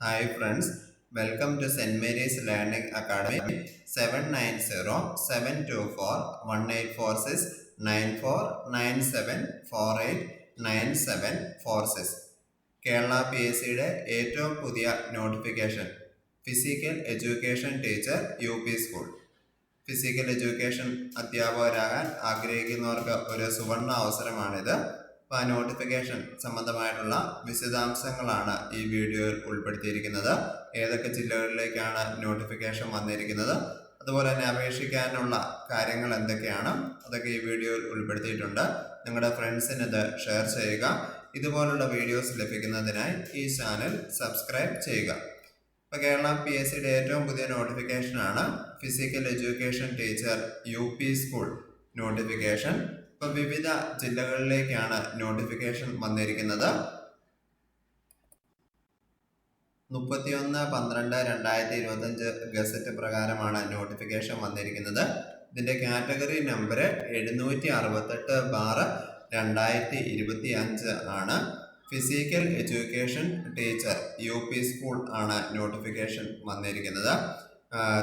Hi friends, welcome to St. Mary's Learning Academy. 790 724 1846 9497489746 Kerala P S സിയുടെ ഏറ്റവും പുതിയ notification physical education teacher U P school physical education അധ്യാപകരാകാൻ ആഗ്രഹിക്കുന്നവർക്ക് ഒരു സുവർണ അവസരമാണിത്. നോട്ടിഫിക്കേഷൻ സംബന്ധമായിട്ടുള്ള വിശദാംശങ്ങളാണ് ഈ വീഡിയോയിൽ ഉൾപ്പെടുത്തിയിരിക്കുന്നത്. ഏതൊക്കെ ജില്ലകളിലേക്കാണ് നോട്ടിഫിക്കേഷൻ വന്നിരിക്കുന്നത്? അതുപോലെ തന്നെ അപേക്ഷിക്കാനുള്ള കാര്യങ്ങൾ എന്തൊക്കെയാണ്? അതൊക്കെ ഈ വീഡിയോയിൽ ഉൾപ്പെടുത്തിയിട്ടുണ്ട്. നിങ്ങളുടെ ഫ്രണ്ട്സിന് ഇത് ഷെയർ ചെയ്യുക. ഇതുപോലുള്ള വീഡിയോസ് ലഭിക്കുന്നതിനായി ഈ ചാനൽ സബ്സ്ക്രൈബ് ചെയ്യുക. ഇപ്പോൾ കേരള പി എസ് സിയുടെ ഏറ്റവും പുതിയ നോട്ടിഫിക്കേഷനാണ് physical education teacher U P school notification ഇപ്പോൾ വിവിധ ജില്ലകളിലേക്കാണ് നോട്ടിഫിക്കേഷൻ വന്നിരിക്കുന്നത്. മുപ്പത്തിയൊന്ന് പന്ത്രണ്ട് രണ്ടായിരത്തി ഇരുപത്തഞ്ച് ഗസറ്റ് പ്രകാരമാണ് നോട്ടിഫിക്കേഷൻ വന്നിരിക്കുന്നത്. ഇതിന്റെ കാറ്റഗറി നമ്പർ എഴുന്നൂറ്റി അറുപത്തെട്ട് ബാറ് രണ്ടായിരത്തി ഇരുപത്തി അഞ്ച് ആണ്. Physical education teacher U P school ആണ് നോട്ടിഫിക്കേഷൻ വന്നിരിക്കുന്നത്.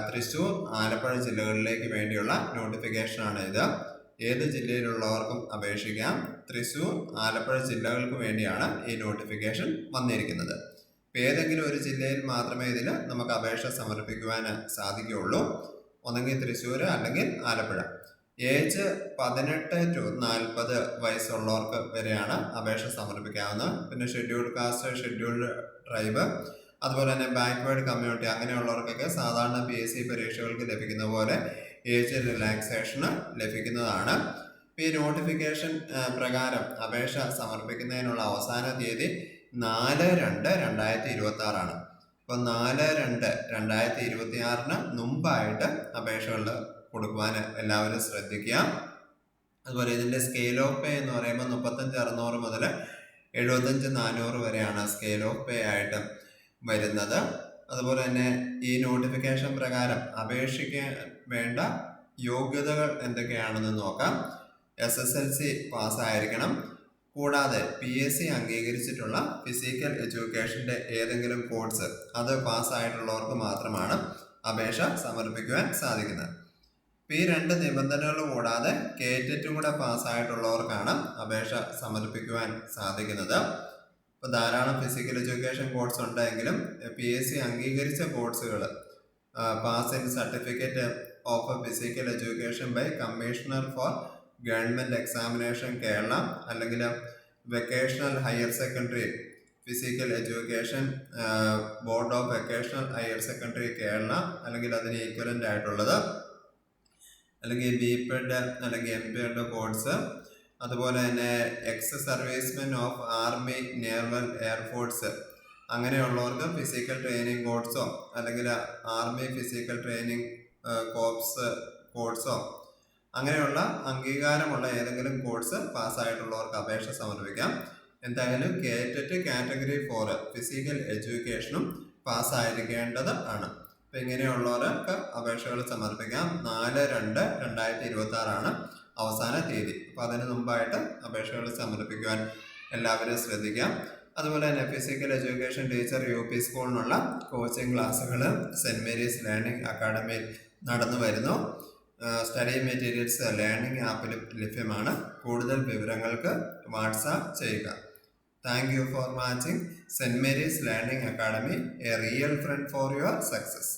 തൃശൂർ ആലപ്പുഴ ജില്ലകളിലേക്ക് വേണ്ടിയുള്ള നോട്ടിഫിക്കേഷൻ ആണ് ഇത്. ഏത് ജില്ലയിലുള്ളവർക്കും അപേക്ഷിക്കാം. തൃശൂർ ആലപ്പുഴ ജില്ലകൾക്ക് വേണ്ടിയാണ് ഈ നോട്ടിഫിക്കേഷൻ വന്നിരിക്കുന്നത്. ഏതെങ്കിലും ഒരു ജില്ലയിൽ മാത്രമേ ഇതിൽ നമുക്ക് അപേക്ഷ സമർപ്പിക്കുവാൻ സാധിക്കുകയുള്ളൂ. ഒന്നെങ്കിൽ തൃശ്ശൂർ അല്ലെങ്കിൽ ആലപ്പുഴ. ഏജ് പതിനെട്ട് ടു നാൽപ്പത് വയസ്സുള്ളവർക്ക് വരെയാണ് അപേക്ഷ സമർപ്പിക്കാവുന്നത്. പിന്നെ ഷെഡ്യൂൾഡ് കാസ്റ്റ് ഷെഡ്യൂൾഡ് ട്രൈബ് അതുപോലെ തന്നെ ബാക്ക്വേർഡ് കമ്മ്യൂണിറ്റി അങ്ങനെയുള്ളവർക്കൊക്കെ സാധാരണ പി എസ് സി പരീക്ഷകൾക്ക് ലഭിക്കുന്ന പോലെ ഏജ് റിലാക്സേഷന് ലഭിക്കുന്നതാണ്. ഈ നോട്ടിഫിക്കേഷൻ പ്രകാരം അപേക്ഷ സമർപ്പിക്കുന്നതിനുള്ള അവസാന തീയതി നാല് രണ്ട് രണ്ടായിരത്തി ഇരുപത്തി ആറാണ് അപ്പോൾ നാല് രണ്ട് രണ്ടായിരത്തി ഇരുപത്തി ആറിന് മുമ്പായിട്ട് അപേക്ഷകൾ കൊടുക്കുവാൻ എല്ലാവരും ശ്രദ്ധിക്കുക. അതുപോലെ ഇതിന്റെ സ്കെയിൽ ഓഫ് പേ എന്ന് പറയുമ്പോൾ മുപ്പത്തഞ്ച് അറുന്നൂറ് മുതൽ എഴുപത്തഞ്ച് നാനൂറ് വരെയാണ് സ്കെയിൽ ഓഫ് പേ ആയിട്ട് വരുന്നത്. അതുപോലെ തന്നെ ഈ നോട്ടിഫിക്കേഷൻ പ്രകാരം അപേക്ഷിക്കാൻ വേണ്ട യോഗ്യതകൾ എന്തൊക്കെയാണെന്ന് നോക്കാം. എസ് എസ് എൽ സി പാസ്സായിരിക്കണം. കൂടാതെ പി എസ് സി അംഗീകരിച്ചിട്ടുള്ള ഫിസിക്കൽ എഡ്യൂക്കേഷന്റെ ഏതെങ്കിലും കോഴ്സ് അത് പാസ്സായിട്ടുള്ളവർക്ക് മാത്രമാണ് അപേക്ഷ സമർപ്പിക്കുവാൻ സാധിക്കുന്നത്. ഈ രണ്ട് നിബന്ധനകൾ കൂടാതെ കേറ്ററ്റും കൂടെ പാസ്സായിട്ടുള്ളവർക്കാണ് അപേക്ഷ സമർപ്പിക്കുവാൻ സാധിക്കുന്നത്. ഇപ്പോൾ ധാരാളം ഫിസിക്കൽ എഡ്യൂക്കേഷൻ കോഴ്സ് ഉണ്ടെങ്കിലും പി എസ് സി അംഗീകരിച്ച കോഴ്സുകൾ passing certificate of physical education by commissioner for government examination Kerala അല്ലെങ്കിൽ vocational higher secondary physical education board of vocational higher secondary Kerala അല്ലെങ്കിൽ അതിന് ഈക്വലന്റ് ആയിട്ടുള്ളത് അല്ലെങ്കിൽ ബി പെഡ് അല്ലെങ്കിൽ എം പെഡ് കോഴ്സ് അതുപോലെ തന്നെ ex servicemen of army naval air force അങ്ങനെയുള്ളവർക്ക് physical training കോഴ്സോ അല്ലെങ്കിൽ ആർമി ഫിസിക്കൽ ട്രെയിനിങ് കോപ്സ് കോഴ്സോ അങ്ങനെയുള്ള അംഗീകാരമുള്ള ഏതെങ്കിലും കോഴ്സ് പാസ്സായിട്ടുള്ളവർക്ക് അപേക്ഷ സമർപ്പിക്കാം. എന്തായാലും കേറ്ററ്റ് കാറ്റഗറി ഫോർ ഫിസിക്കൽ എഡ്യൂക്കേഷനും പാസ്സായിരിക്കേണ്ടത് ആണ്. അപ്പം ഇങ്ങനെയുള്ളവർക്ക് അപേക്ഷകൾ സമർപ്പിക്കാം. നാല് രണ്ട് രണ്ടായിരത്തി ഇരുപത്തി ആറാണ് അവസാന തീയതി. അപ്പോൾ അതിന് മുമ്പായിട്ട് അപേക്ഷകൾ സമർപ്പിക്കുവാൻ എല്ലാവരും ശ്രദ്ധിക്കാം. അതുപോലെ തന്നെ physical education teacher U P സ്കൂളിനുള്ള coaching ക്ലാസ്സുകൾ സെന്റ് മേരീസ് ലേണിംഗ് അക്കാഡമിയിൽ നടന്നു വരുന്നു. സ്റ്റഡി മെറ്റീരിയൽസ് ലേണിംഗ് ആപ്പിൽ ലഭ്യമാണ്. കൂടുതൽ വിവരങ്ങൾക്ക് വാട്സാപ്പ് ചെയ്യുക. Thank you for watching saint Mary's learning academy a real friend for your success